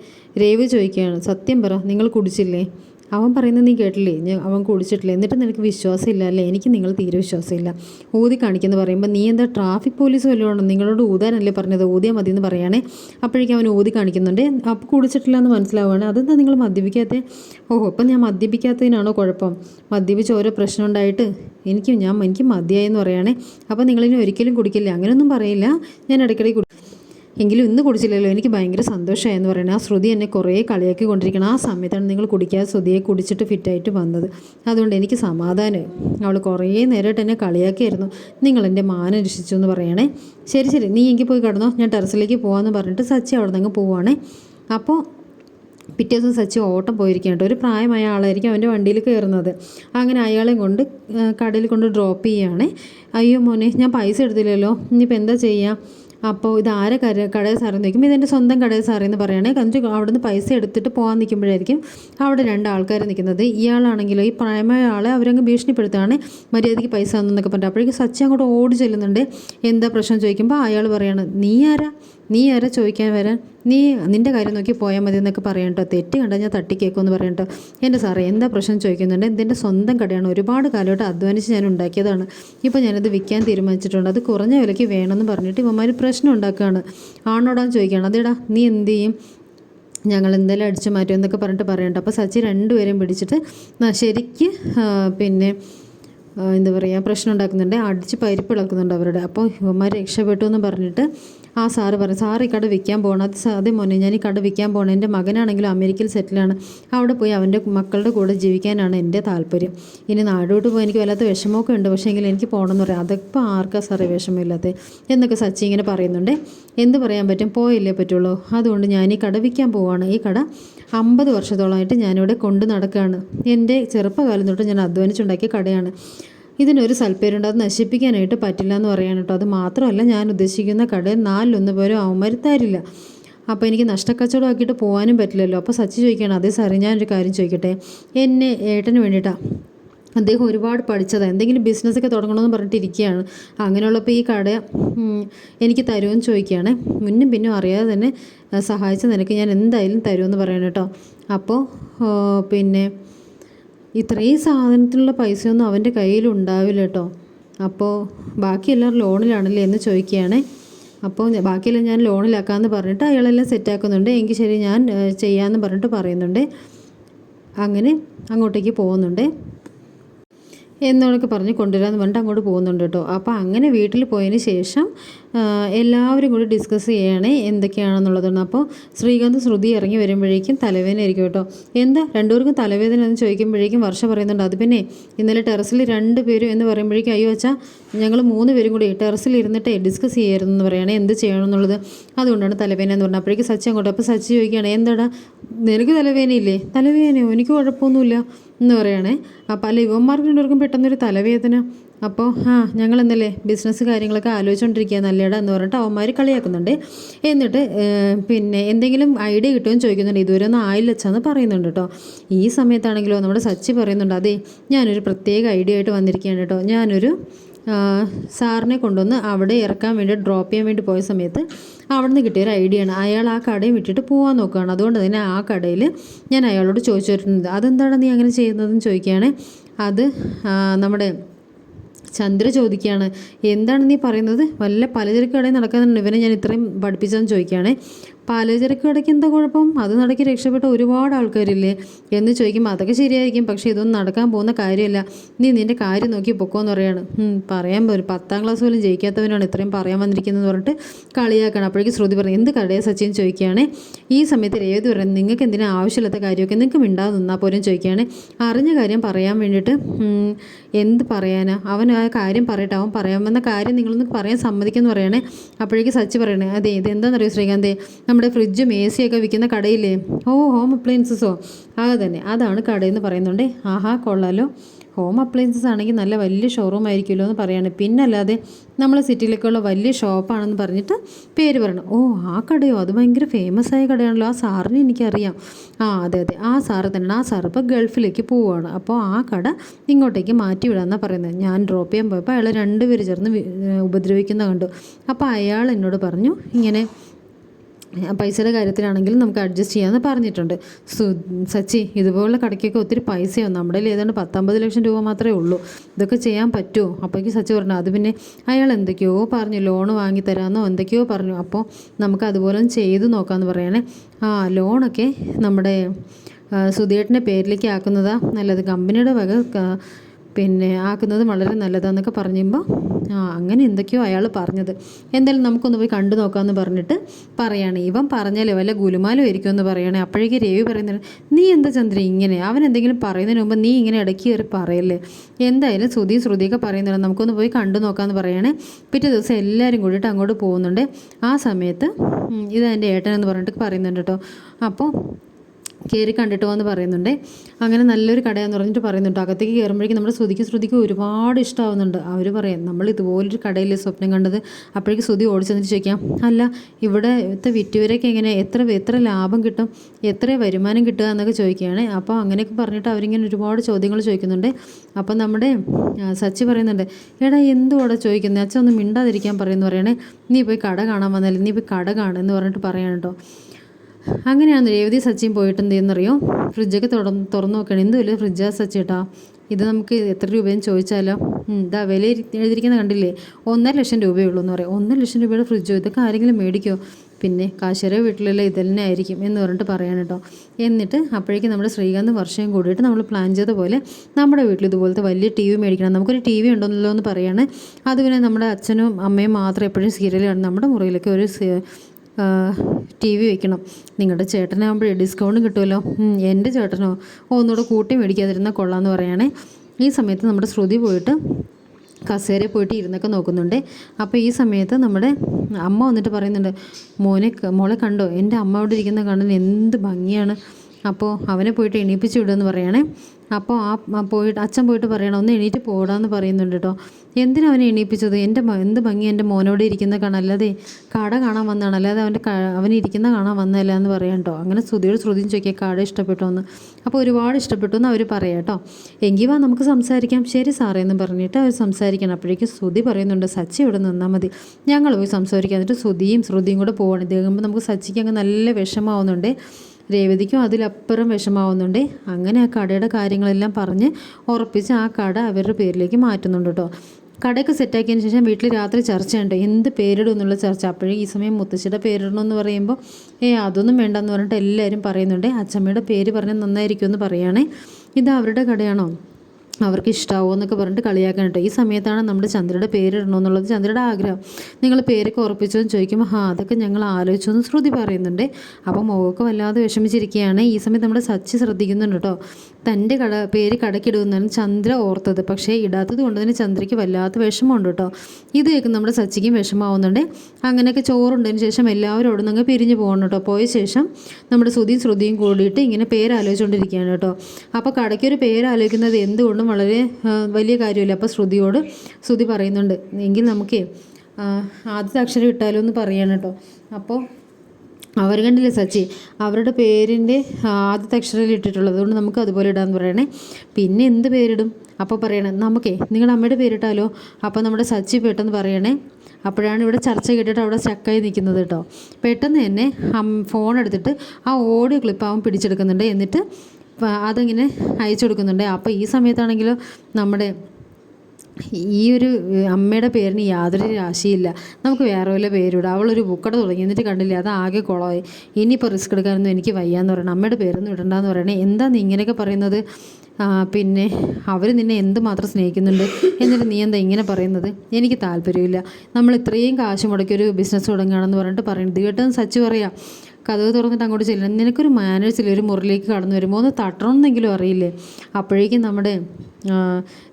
രേവ് ചോദിക്കുകയാണ് സത്യം പറ നിങ്ങൾ കുടിച്ചില്ലേ? അവൻ പറയുന്നത് നീ കേട്ടില്ലേ? അവൻ കുടിച്ചിട്ടില്ല. എന്നിട്ട് നിനക്ക് വിശ്വാസമില്ല അല്ലേ? എനിക്ക് നിങ്ങൾ തീരെ വിശ്വാസമില്ല. ഊതി കാണിക്കുന്നു പറയുമ്പോൾ നീ എന്താ ട്രാഫിക് പോലീസ് വല്ലതുകൊണ്ടോ നിങ്ങളോട് ഊതാനല്ലേ പറഞ്ഞത്? ഊതിയാൽ മതി എന്ന് പറയുകയാണേ അപ്പോഴേക്കും അവൻ ഊതി കാണിക്കുന്നുണ്ട്. അപ്പോൾ കുടിച്ചിട്ടില്ല എന്ന് മനസ്സിലാവുകയാണ്. അതെന്താ നിങ്ങൾ മദ്യപിക്കാത്ത? ഓഹോ ഇപ്പം ഞാൻ മദ്യപിക്കാത്തതിനാണോ കുഴപ്പം? മദ്യപിച്ച് ഓരോ പ്രശ്നം ഉണ്ടായിട്ട് എനിക്ക് ഞാൻ എനിക്ക് മതിയായെന്ന് പറയുകയാണേ അപ്പോൾ നിങ്ങളിനി ഒരിക്കലും കുടിക്കില്ല. അങ്ങനെയൊന്നും പറയില്ല. ഞാൻ ഇടയ്ക്കിടയ്ക്ക് കുടി എങ്കിലും ഇന്ന് കുടിച്ചില്ലല്ലോ. എനിക്ക് ഭയങ്കര സന്തോഷമായി എന്ന് പറയുന്നത്. ആ ശ്രുതി എന്നെ കുറേ കളിയാക്കി കൊണ്ടിരിക്കണം ആ സമയത്താണ് നിങ്ങൾ കുടിക്കാതെ ശ്രുതിയെ കുടിച്ചിട്ട് ഫിറ്റായിട്ട് വന്നത്. അതുകൊണ്ട് എനിക്ക് സമാധാനമായി. അവൾ കുറേ നേരമായിട്ട് എന്നെ കളിയാക്കിയായിരുന്നു. നിങ്ങൾ എന്റെ മാനം രക്ഷിച്ചു എന്ന് പറയണേ. ശരി ശരി. നീ എനിക്ക് പോയി കിടന്നോ. ഞാൻ ടെറസിലേക്ക് പോകാമെന്ന് പറഞ്ഞിട്ട് സച്ചി അവിടെ നിന്ന് പോവുകയാണേ അപ്പോൾ പിറ്റേ ദിവസം സച്ചി ഓട്ടം പോയിരിക്കുകയാണ് ഒരു പ്രായമായ ആളായിരിക്കും അവന്റെ വണ്ടിയിൽ കയറുന്നത്. അങ്ങനെ അയാളെ കൊണ്ട് കടയിൽ കൊണ്ട് ഡ്രോപ്പ് ചെയ്യുകയാണ്. അയ്യോ മോനെ ഞാൻ പൈസ എടുത്തില്ലല്ലോ. ഇനിയിപ്പോൾ എന്താ ചെയ്യുക? അപ്പോൾ ഇത് ആരെ കര കടയിൽ സാറെന്ന് ചോദിക്കുമ്പോൾ ഇതെന്റെ സ്വന്തം കടയിൽ സാറേന്ന് പറയുകയാണെ കഞ്ചു അവിടെ നിന്ന് പൈസ എടുത്തിട്ട് പോകാൻ നിൽക്കുമ്പോഴായിരിക്കും അവിടെ രണ്ട് ആൾക്കാർ നിൽക്കുന്നത്. ഇയാളാണെങ്കിലോ ഈ പ്രായമായ ആളെ അവരങ്ങ് ഭീഷണിപ്പെടുത്തുകയാണ്. മര്യാദയ്ക്ക് പൈസ തന്നെന്നൊക്കെ പറഞ്ഞിട്ട് അപ്പോഴേക്കും സച്ചി അങ്ങോട്ട് ഓടി ചെല്ലുന്നുണ്ട്. എന്താ പ്രശ്നം ചോദിക്കുമ്പോൾ അയാൾ പറയാണ് നീ ആരാ? നീ ആരാ ചോദിക്കാൻ വരാൻ? നീ നിന്റെ കാര്യം നോക്കി പോയാൽ മതി എന്നൊക്കെ പറയണ്ടോ തെറ്റ് കണ്ടാൽ ഞാൻ തട്ടിക്കേക്കുമെന്ന് പറയണ്ടോ എന്റെ സാറേ എന്താ പ്രശ്നം ചോദിക്കുന്നുണ്ട്? ഇതിന്റെ സ്വന്തം കടയാണ്. ഒരുപാട് കാലമായിട്ട് അധ്വാനിച്ച് ഞാൻ ഉണ്ടാക്കിയതാണ്. ഇപ്പോൾ ഞാനത് വിൽക്കാൻ തീരുമാനിച്ചിട്ടുണ്ട്. അത് കുറഞ്ഞ വിലയ്ക്ക് വേണമെന്ന് പറഞ്ഞിട്ട് ഇവന്മാർ പ്രശ്നം ഉണ്ടാക്കുകയാണ്. ആണോടാന്ന് ചോദിക്കുകയാണ്. അതേടാ നീ എന്ത് ചെയ്യും? ഞങ്ങൾ എന്തായാലും അടിച്ചു മാറ്റും എന്നൊക്കെ പറഞ്ഞിട്ട് പറയണ്ട അപ്പോൾ സച്ചി രണ്ടുപേരെയും പിടിച്ചിട്ട് ശരിക്ക് പിന്നെ എന്താ പറയുക പ്രശ്നം ഉണ്ടാക്കുന്നുണ്ട്. അടിച്ച് പരിപ്പ് ഇളക്കുന്നുണ്ട് അവരുടെ. അപ്പോൾ ഇവന്മാർ രക്ഷപ്പെട്ടു എന്ന് പറഞ്ഞിട്ട് ആ സാറ് പറയും സാറ് ഈ കട വിൽക്കാൻ പോകണം അത് മോനെ ഞാൻ ഈ കട വിൽക്കാൻ പോകണം എന്റെ മകനാണെങ്കിലും അമേരിക്കയിൽ സെറ്റിലാണ് അവിടെ പോയി അവന്റെ മക്കളുടെ കൂടെ ജീവിക്കാനാണ് എന്റെ താല്പര്യം. ഇനി നാടോട്ട് പോയി എനിക്ക് വല്ലാത്ത വിഷമമൊക്കെ ഉണ്ട്. പക്ഷേ എങ്കിൽ എനിക്ക് പോകണമെന്ന് പറയാം. അതിപ്പോൾ ആർക്കാ സാറേ വിഷമമില്ലാത്തത് എന്നൊക്കെ സച്ചി ഇങ്ങനെ പറയുന്നുണ്ട്. എന്ത് പറയാൻ പറ്റും? പോയില്ലേ പറ്റുള്ളൂ. അതുകൊണ്ട് ഞാൻ ഈ കട വിൽക്കാൻ പോവാണ്. ഈ കട അമ്പത് വർഷത്തോളമായിട്ട് ഞാനിവിടെ കൊണ്ട് നടക്കുകയാണ്. എന്റെ ചെറുപ്പകാലം തൊട്ട് ഞാൻ അധ്വാനിച്ചുണ്ടാക്കിയ കടയാണ്. ഇതിനൊരു സൽപ്പേരുണ്ട്. അത് നശിപ്പിക്കാനായിട്ട് പറ്റില്ല എന്ന് പറയാൻ കേട്ടോ അത് മാത്രമല്ല ഞാൻ ഉദ്ദേശിക്കുന്ന കടയിൽ നാലിലൊന്ന് പോലും അവന്മാർ തരില്ല അപ്പോൾ എനിക്ക് നഷ്ടക്കച്ചവടം ആക്കിയിട്ട് പോകാനും പറ്റില്ലല്ലോ. അപ്പോൾ സച്ചി ചോദിക്കണം അതേ സാറേ ഞാനൊരു കാര്യം ചോദിക്കട്ടെ? എന്നെ ഏട്ടന് വേണ്ടിയിട്ടാണ് അദ്ദേഹം ഒരുപാട് പഠിച്ചതാണ് എന്തെങ്കിലും ബിസിനസ്സൊക്കെ തുടങ്ങണമെന്ന് പറഞ്ഞിട്ടിരിക്കുകയാണ് അങ്ങനെയുള്ളപ്പോൾ ഈ കട എനിക്ക് തരുമെന്ന് ചോദിക്കുകയാണ്. മുന്നും പിന്നും അറിയാതെ തന്നെ സഹായിച്ച നിനക്ക് ഞാൻ എന്തായാലും തരുമെന്ന് പറയണം കേട്ടോ അപ്പോൾ പിന്നെ ഇത്രയും സാധനത്തിനുള്ള പൈസയൊന്നും അവന്റെ കയ്യിൽ ഉണ്ടാവില്ല കേട്ടോ. അപ്പോൾ ബാക്കിയെല്ലാം ലോണിലാണല്ലേ എന്ന് ചോദിക്കുകയാണേ. അപ്പോൾ ബാക്കിയെല്ലാം ഞാൻ ലോണിലാക്കാമെന്ന് പറഞ്ഞിട്ട് അയാളെല്ലാം സെറ്റാക്കുന്നുണ്ട്. എങ്കിൽ ശരി ഞാൻ ചെയ്യാമെന്ന് പറഞ്ഞിട്ട് പറയുന്നുണ്ട്. അങ്ങനെ അങ്ങോട്ടേക്ക് പോകുന്നുണ്ട്. എന്നോടൊക്കെ പറഞ്ഞ് കൊണ്ടുവരാമെന്ന് പറഞ്ഞിട്ട് അങ്ങോട്ട് പോകുന്നുണ്ട് കേട്ടോ. അപ്പോൾ അങ്ങനെ വീട്ടിൽ പോയതിന് ശേഷം എല്ലാവരും കൂടി ഡിസ്കസ് ചെയ്യണേ എന്തൊക്കെയാണെന്നുള്ളതാണ്. അപ്പോൾ ശ്രീകാന്ത് ശ്രുതി ഇറങ്ങി വരുമ്പോഴേക്കും തലവേദന ആയിരിക്കും കേട്ടോ. എന്താ രണ്ടുപേർക്കും തലവേദന എന്ന് ചോദിക്കുമ്പോഴേക്കും വർഷ പറയുന്നുണ്ട്. അത് പിന്നെ ഇന്നലെ ടെറസിൽ രണ്ട് പേരും എന്ന് പറയുമ്പോഴേക്കും അയ്യോ അച്ഛാ ഞങ്ങൾ മൂന്ന് പേരും കൂടി ടെറസിൽ ഇരുന്നിട്ടേ ഡിസ്കസ് ചെയ്യായിരുന്നു എന്ന് പറയണേ. എന്ത് ചെയ്യണം എന്നുള്ളത് അതുകൊണ്ടാണ് തലവേദന എന്ന് പറഞ്ഞത്. അപ്പോഴേക്കും സച്ചി അങ്ങോട്ട് അപ്പോൾ സച്ചി ചോദിക്കുകയാണ് എന്താടാ നിനക്ക് തലവേദനയില്ലേ? തലവേദനയോ? എനിക്ക് കുഴപ്പമൊന്നുമില്ല. എന്ന് പറയുകയാണേ അപ്പോൾ അല്ല ഇവന്മാർക്ക് രണ്ടുപേർക്കും പെട്ടെന്നൊരു തലവേദന. അപ്പോൾ ആ ഞങ്ങൾ എന്നല്ലേ ബിസിനസ് കാര്യങ്ങളൊക്കെ ആലോചിച്ചുകൊണ്ടിരിക്കുക നല്ലടാ എന്ന് പറഞ്ഞിട്ട് അവന്മാർ കളിയാക്കുന്നുണ്ട്. എന്നിട്ട് പിന്നെ എന്തെങ്കിലും ഐഡിയ കിട്ടുമെന്ന് ചോദിക്കുന്നുണ്ട്. ഇതുവരെ ഒന്നും ആയില്ല അച്ഛാന്ന് പറയുന്നുണ്ട് കേട്ടോ ഈ സമയത്താണെങ്കിലോ നമ്മുടെ സച്ചി പറയുന്നുണ്ട് അതെ ഞാനൊരു പ്രത്യേക ഐഡിയ ആയിട്ട് വന്നിരിക്കുകയാണ് കേട്ടോ ഞാനൊരു സാറിനെ കൊണ്ടുവന്ന് അവിടെ ഇറക്കാൻ വേണ്ടി ഡ്രോപ്പ് ചെയ്യാൻ വേണ്ടി പോയ സമയത്ത് അവിടെ നിന്ന് കിട്ടിയൊരു ഐഡിയ ആണ്. അയാൾ ആ കടയും വിട്ടിട്ട് പോകാൻ നോക്കുകയാണ്. അതുകൊണ്ട് തന്നെ ആ കടയിൽ ഞാൻ അയാളോട് ചോദിച്ചിട്ടുണ്ട്. അതെന്താണ് നീ അങ്ങനെ ചെയ്യുന്നതെന്ന് ചോദിക്കുകയാണ്. അത് നമ്മുടെ ചന്ദ്ര ചോദിക്കുകയാണ്. എന്താണ് നീ പറയുന്നത്? വല്ല പലചരക്ക് കടയിൽ നടക്കുന്നുണ്ട് ഇവനെ ഞാൻ ഇത്രയും പഠിപ്പിച്ചതെന്ന് ചോദിക്കുകയാണ്. പാലചരക്ക് കടയ്ക്ക് എന്താ കുഴപ്പം? അത് നടക്കി രക്ഷപ്പെട്ട ഒരുപാട് ആൾക്കാരില്ലേ? എന്ന് ചോദിക്കുമ്പോൾ അതൊക്കെ ശരിയായിരിക്കും. പക്ഷേ ഇതൊന്നും നടക്കാൻ പോകുന്ന കാര്യമല്ല. നീ നിന്റെ കാര്യം നോക്കി പൊക്കോന്ന് പറയാണ്. "ഉം, പറയാൻ പോലും പത്താം ക്ലാസ് പോലും ജയിക്കാത്തവനാണ് ഇത്രയും പറയാൻ വന്നിരിക്കുന്നത് പറഞ്ഞിട്ട് കളിയാക്കണം. അപ്പോഴേക്കും ശ്രുതി പറഞ്ഞു എന്ത് കടയെ സച്ചിൻ? ചോദിക്കുകയാണ്. ഈ സമയത്ത് രേവതി പറയുന്നത് നിങ്ങൾക്ക് എന്തിനാ ആവശ്യമില്ലാത്ത കാര്യമൊക്കെ? നിങ്ങൾക്ക് മിണ്ടാതെ നിന്നാൽ പോലും? ചോദിക്കുകയാണ്. അറിഞ്ഞ കാര്യം പറയാൻ വേണ്ടിയിട്ട് എന്ത് പറയാനാണ് അവൻ ആ കാര്യം പറയട്ടെ. അവൻ പറയാൻ വന്ന കാര്യം നിങ്ങളൊന്ന് പറയാൻ സമ്മതിക്കുമെന്ന് പറയണേ. അപ്പോഴേക്കും സച്ചി പറയണേ അതെ ഇത് എന്താണെന്നറിയോ ശ്രീകാന്തേ? നമ്മുടെ ഫ്രിഡ്ജും എ സി ഒക്കെ വിൽക്കുന്ന കടയില്ലേ? ഓ ഹോം അപ്ലയൻസസോ അത് തന്നെ. അതാണ് കടയെന്ന് പറയുന്നുണ്ടേ ആഹാ കൊള്ളാലോ. ഹോം അപ്ലയൻസസ് ആണെങ്കിൽ നല്ല വലിയ ഷോറൂം ആയിരിക്കുമല്ലോ എന്ന് പറയാണ്. പിന്നല്ലാതെ നമ്മളെ സിറ്റിയിലേക്കുള്ള വലിയ ഷോപ്പാണെന്ന് പറഞ്ഞിട്ട് പേര് പറയണം. ഓ ആ കടയോ? അത് ഭയങ്കര ഫേമസ് ആയ കടയാണല്ലോ. ആ സാറിനെ എനിക്കറിയാം. ആ അതെ അതെ. ആ സാറ് തന്നെ ആ സാർ ഇപ്പോൾ ഗൾഫിലേക്ക് പോവുകയാണ് അപ്പോൾ ആ കട ഇങ്ങോട്ടേക്ക് മാറ്റി വിടാമെന്നാണ് പറയുന്നത് ഞാൻ ഡ്രോപ്പ് ചെയ്യാൻ പോയപ്പോൾ അയാൾ രണ്ടുപേർ ചേർന്ന് ഉപദ്രവിക്കുന്ന കണ്ടു. അപ്പോൾ അയാൾ എന്നോട് പറഞ്ഞു ഇങ്ങനെ പൈസയുടെ കാര്യത്തിലാണെങ്കിലും നമുക്ക് അഡ്ജസ്റ്റ് ചെയ്യാമെന്ന് പറഞ്ഞിട്ടുണ്ട്. സു സച്ചി ഇതുപോലുള്ള കടയ്ക്കൊക്കെ ഒത്തിരി പൈസയോ നമ്മുടെ ഏതാണ്ട് പത്തൊമ്പത് ലക്ഷം രൂപ മാത്രമേ ഉള്ളൂ. ഇതൊക്കെ ചെയ്യാൻ പറ്റുമോ? അപ്പോഴേക്കും സച്ചി പറഞ്ഞു അത് പിന്നെ അയാൾ എന്തൊക്കെയോ പറഞ്ഞു ലോൺ വാങ്ങി തരാമെന്നോ എന്തൊക്കെയോ പറഞ്ഞു. അപ്പോൾ നമുക്ക് അതുപോലെ ചെയ്തു നോക്കാമെന്ന് പറയണേ ആ ലോണൊക്കെ നമ്മുടെ സുധീട്ടിന്റെ പേരിലേക്ക് ആക്കുന്നതാണ് നല്ലത്. കമ്പനിയുടെ വക പിന്നെ ആക്കുന്നത് വളരെ നല്ലതാന്നൊക്കെ പറയുമ്പോൾ ആ അങ്ങനെ എന്തൊക്കെയോ അയാൾ പറഞ്ഞത്. എന്തായാലും നമുക്കൊന്ന് പോയി കണ്ടു നോക്കാമെന്ന് പറഞ്ഞിട്ട് പറയാണ്. ഇവൻ പറഞ്ഞാലേ വല്ല ഗുലുമാലും ആയിരിക്കും എന്ന് പറയണേ. അപ്പോഴേക്ക് രവി പറയുന്നത് നീ എന്താ ചന്ദ്ര ഇങ്ങനെ? അവൻ എന്തെങ്കിലും പറയുന്നതിന് മുമ്പ് നീ ഇങ്ങനെ ഇടയ്ക്ക് കയറി പറയല്ലേ? എന്തായാലും ശ്രുതി ശ്രുതിയൊക്കെ പറയുന്നുണ്ട് നമുക്കൊന്ന് പോയി കണ്ടു നോക്കാമെന്ന് പറയണേ. പിറ്റേ ദിവസം എല്ലാവരും കൂടിയിട്ട് അങ്ങോട്ട് പോകുന്നുണ്ട്. ആ സമയത്ത് ഇത് എന്റെ ഏട്ടനെന്ന് പറഞ്ഞിട്ട് പറയുന്നുണ്ട് കേട്ടോ. അപ്പോൾ കയറി കണ്ടിട്ട് വന്ന് പറയുന്നുണ്ട്. അങ്ങനെ നല്ലൊരു കടയാന്ന് പറഞ്ഞിട്ട് പറയുന്നുണ്ട് അകത്തേക്ക് കയറുമ്പോഴേക്കും നമ്മുടെ ശ്രുതിക്ക് ശ്രുതിക്ക് ഒരുപാട് ഇഷ്ടമാവുന്നുണ്ട് അവർ പറയാം നമ്മൾ ഇതുപോലൊരു കടയിലെ സ്വപ്നം കണ്ടത് അപ്പോഴേക്ക് ശ്രുതി ഓടിച്ചു തന്നിട്ട് ചോദിക്കാം അല്ല ഇവിടെ ഇവിടുത്തെ വിറ്റുവരൊക്കെ എങ്ങനെ എത്ര എത്ര ലാഭം കിട്ടും എത്ര വരുമാനം കിട്ടുക എന്നൊക്കെ ചോദിക്കുകയാണ്. അപ്പോൾ അങ്ങനെയൊക്കെ പറഞ്ഞിട്ട് അവരിങ്ങനെ ഒരുപാട് ചോദ്യങ്ങൾ ചോദിക്കുന്നുണ്ട്. അപ്പം നമ്മുടെ സച്ചി പറയുന്നുണ്ട് എടാ എന്തുവാടാ ചോദിക്കുന്നത് അച്ഛൻ ഒന്ന് മിണ്ടാതിരിക്കാൻ പറയുന്നു പറയണേ. നീ പോയി കട കാണാൻ വന്നാലും നീ പോയി കട കാണുമെന്ന് പറഞ്ഞിട്ട് പറയാണ് കേട്ടോ അങ്ങനെയാണ് രേവതി സച്ചിയും പോയിട്ട് എന്ത് ചെയ്യുന്നറിയോ ഫ്രിഡ്ജൊക്കെ തുറന്ന് തുറന്നു നോക്കണം എന്തുമില്ല ഫ്രിഡ്ജാ സച്ചിട്ടാ ഇത് നമുക്ക് എത്ര രൂപയെന്ന് ചോദിച്ചാലോ? ഇതാ വില എഴുതിയിരിക്കുന്നത് എഴുതിയിരിക്കുന്ന കണ്ടില്ലേ? ഒന്നര ലക്ഷം രൂപയേ ഉള്ളൂ എന്ന് പറയും. ഒന്നര ലക്ഷം രൂപയുടെ ഫ്രിഡ്ജോ? ഇതൊക്കെ ആരെങ്കിലും മേടിക്കോ? പിന്നെ കാശര വീട്ടിലുള്ള ഇതന്നെ ആയിരിക്കും എന്ന് പറഞ്ഞിട്ട് പറയാൻ കേട്ടോ എന്നിട്ട് അപ്പോഴേക്കും നമ്മുടെ ശ്രീകാന്ത് വർഷം കൂടിയിട്ട് നമ്മൾ പ്ലാൻ ചെയ്ത പോലെ നമ്മുടെ വീട്ടിൽ ഇതുപോലത്തെ വലിയ ടി വി മേടിക്കണം. നമുക്കൊരു ടി വി ഉണ്ടെന്നല്ലോ എന്ന് പറയാണ്. അതുപോലെ നമ്മുടെ അച്ഛനും അമ്മയും മാത്രം എപ്പോഴും സീരിയൽ കാണും നമ്മുടെ മുറിയിലൊക്കെ ഒരു ടി വി വെക്കണം. നിങ്ങളുടെ ചേട്ടനാകുമ്പോഴേ ഡിസ്കൗണ്ട് കിട്ടുമല്ലോ. എന്റെ ചേട്ടനോ? ഒന്നുകൂടെ കൂട്ടി മേടിക്കാതിരുന്ന കൊള്ളാമെന്ന് പറയുകയാണേ ഈ സമയത്ത് നമ്മുടെ ശ്രുതി പോയിട്ട് കസേരയിൽ പോയിട്ട് ഇരുന്നൊക്കെ നോക്കുന്നുണ്ട്. അപ്പോൾ ഈ സമയത്ത് നമ്മുടെ അമ്മ വന്നിട്ട് പറയുന്നുണ്ട് മോനെ മോളെ കണ്ടോ? എന്റെ അമ്മ അവിടെ ഇരിക്കുന്ന കാണാൻ എന്ത് ഭംഗിയാണ്. അപ്പോൾ അവനെ പോയിട്ട് എണീപ്പിച്ച് വിടുമെന്ന് പറയണേ. അപ്പോൾ ആ പോയിട്ട് അച്ഛൻ പോയിട്ട് പറയണം ഒന്ന് എണീറ്റ് പോടാന്ന് പറയുന്നുണ്ട് കേട്ടോ എന്തിനാ അവനെ എണീപ്പിച്ചത്? എന്റെ എന്ത് ഭംഗി എന്റെ മോനോട് ഇരിക്കുന്ന കാണാൻ? അല്ലാതെ കട കാണാൻ വന്നതാണ്. അല്ലാതെ അവന്റെ അവൻ ഇരിക്കുന്ന കാണാൻ വന്നതല്ല എന്ന് പറയാം കേട്ടോ അങ്ങനെ ശ്രുതിയോട് ശ്രുതിയും ചോദിക്കുക കട ഇഷ്ടപ്പെട്ടോ എന്ന്? അപ്പോൾ ഒരുപാട് ഇഷ്ടപ്പെട്ടു എന്ന് അവർ പറയാം കേട്ടോ എങ്കിൽ വാ നമുക്ക് സംസാരിക്കാം. ശരി സാറേ എന്ന് പറഞ്ഞിട്ട് അവർ സംസാരിക്കണം. അപ്പോഴേക്കും ശ്രുതി പറയുന്നുണ്ട് സച്ചി ഇവിടെ നിന്നാൽ മതി. ഞങ്ങൾ പോയി സംസാരിക്കാൻ എന്നിട്ട് ശ്രുതിയും ശ്രുതിയും കൂടെ പോകണം ഇത് കേൾക്കുമ്പോൾ നമുക്ക് സച്ചിക്ക് അങ്ങ് നല്ല വിഷമാവുന്നുണ്ട് രേവതിക്കും അതിലപ്പുറം വിഷമാവുന്നുണ്ട്. അങ്ങനെ ആ കടയുടെ കാര്യങ്ങളെല്ലാം പറഞ്ഞ് ഉറപ്പിച്ച് ആ കട അവരുടെ പേരിലേക്ക് മാറ്റുന്നുണ്ട് കേട്ടോ കടയൊക്കെ സെറ്റാക്കിയതിന് ശേഷം വീട്ടിൽ രാത്രി ചർച്ചയുണ്ട്. എന്ത് പേരിടും എന്നുള്ള ചർച്ച. അപ്പോഴേ ഈ സമയം മുത്തശ്ശിയുടെ പേരിടണമെന്ന് പറയുമ്പോൾ ഏ അതൊന്നും വേണ്ടെന്ന് പറഞ്ഞിട്ട് എല്ലാവരും പറയുന്നുണ്ട്. അച്ചമ്മയുടെ പേര് പറഞ്ഞാൽ നന്നായിരിക്കും എന്ന് പറയുകയാണേ ഇത് അവരുടെ കടയാണോ? അവർക്ക് ഇഷ്ടാവോ എന്നൊക്കെ പറഞ്ഞിട്ട് കളിയാക്കാൻ കേട്ടോ. ഈ സമയത്താണ് നമ്മുടെ ചന്ദ്രയുടെ പേരിടണമെന്നുള്ളത് ചന്ദ്രയുടെ ആഗ്രഹം. നിങ്ങൾ പേരൊക്കെ ഉറപ്പിച്ചോ എന്ന് ചോദിക്കുമ്പോൾ ഹാ അതൊക്കെ ഞങ്ങൾ ആലോചിച്ചു എന്ന് ശ്രുതി പറയുന്നുണ്ട്. അപ്പോൾ മുഖമൊക്കെ വല്ലാതെ വിഷമിച്ചിരിക്കുകയാണ്. ഈ സമയത്ത് നമ്മുടെ സച്ചി ശ്രദ്ധിക്കുന്നുണ്ട് കേട്ടോ. തന്റെ കട പേര് കടക്കിടുമെന്നാണ് ചന്ദ്ര ഓർത്തത്. പക്ഷേ ഇടാത്തത് കൊണ്ട് തന്നെ ചന്ദ്രയ്ക്ക് വല്ലാത്ത വിഷമമുണ്ട് കേട്ടോ. ഇത് കേൾക്കും നമ്മുടെ സച്ചിക്കും വിഷമാവുന്നുണ്ട് അങ്ങനെയൊക്കെ ചോറുണ്ടതിന് ശേഷം എല്ലാവരും അവിടെ നിന്ന് പിരിഞ്ഞു പോകണം കേട്ടോ. പോയ ശേഷം നമ്മുടെ ശ്രുതിയും ശ്രുതിയും കൂടിയിട്ട് ഇങ്ങനെ പേരാലോചിച്ചുകൊണ്ടിരിക്കുകയാണ് കേട്ടോ. അപ്പോൾ കടയ്ക്കൊരു പേരാലോചിക്കുന്നത് എന്തുകൊണ്ടും വളരെ വലിയ കാര്യമില്ല. അപ്പോൾ ശ്രുതിയോട് ശ്രുതി പറയുന്നുണ്ട് എങ്കിൽ നമുക്കേ ആദ്യത്തെ അക്ഷരം ഇട്ടാലോ എന്ന് പറയാണ് കേട്ടോ. അപ്പോൾ അവർ കണ്ടില്ലേ സച്ചി? അവരുടെ പേരിന്റെ ആദ്യത്തെ അക്ഷരത്തിൽ ഇട്ടിട്ടുള്ളത്. അതുകൊണ്ട് നമുക്ക് അതുപോലെ ഇടാന്ന് പറയണേ. പിന്നെ എന്ത് പേരിടും? അപ്പോൾ പറയണേ നമുക്കേ നിങ്ങളുടെ അമ്മയുടെ പേരിട്ടാലോ? അപ്പോൾ നമ്മുടെ സച്ചി പെട്ടെന്ന് പറയണേ അപ്പോഴാണ് ഇവിടെ ചർച്ച കേട്ടിട്ട് അവിടെ സ്റ്റക്കായി നിൽക്കുന്നത് കേട്ടോ. പെട്ടെന്ന് തന്നെ ഫോൺ എടുത്തിട്ട് ആ ഓഡിയോ ക്ലിപ്പ് അവൻ പിടിച്ചെടുക്കുന്നുണ്ട്. എന്നിട്ട് അതിങ്ങനെ അയച്ചു കൊടുക്കുന്നുണ്ട്. അപ്പോൾ ഈ സമയത്താണെങ്കിലും നമ്മുടെ ഈ ഒരു അമ്മയുടെ പേരിന് യാതൊരു രാശിയില്ല. നമുക്ക് വേറെ വല്ല പേരിടാം. അവളൊരു ബുക്കട തുടങ്ങി. എന്നിട്ട് കണ്ടില്ല അത് ആകെ കുളമായി. ഇനിയിപ്പോൾ റിസ്ക് എടുക്കാനൊന്നും എനിക്ക് വയ്യാന്ന് പറയണം. അമ്മയുടെ പേരൊന്നും ഇടണ്ടെന്ന് പറയണേ. എന്താ നീ ഇങ്ങനെയൊക്കെ പറയുന്നത്? പിന്നെ അവർ നിന്നെ എന്തുമാത്രം സ്നേഹിക്കുന്നുണ്ട്? എന്നിട്ട് നീ എന്താ ഇങ്ങനെ പറയുന്നത്? എനിക്ക് താല്പര്യമില്ല. നമ്മൾ ഇത്രയും കാശ് മുടക്കി ഒരു ബിസിനസ് തുടങ്ങുകയാണെന്ന് പറഞ്ഞിട്ട് പറയുന്നത്. ഇത് കേട്ടോ സച്ച് പറയാം. കഥവ് തുറന്നിട്ട് അങ്ങോട്ട് ചെല്ലണം നിനക്കൊരു മാനേഴ്സ് ഇല്ല? ഒരു മുറിലേക്ക് കടന്നു വരുമ്പോൾ ഒന്ന് തട്ടണമെന്നെങ്കിലും അറിയില്ലേ? അപ്പോഴേക്കും നമ്മുടെ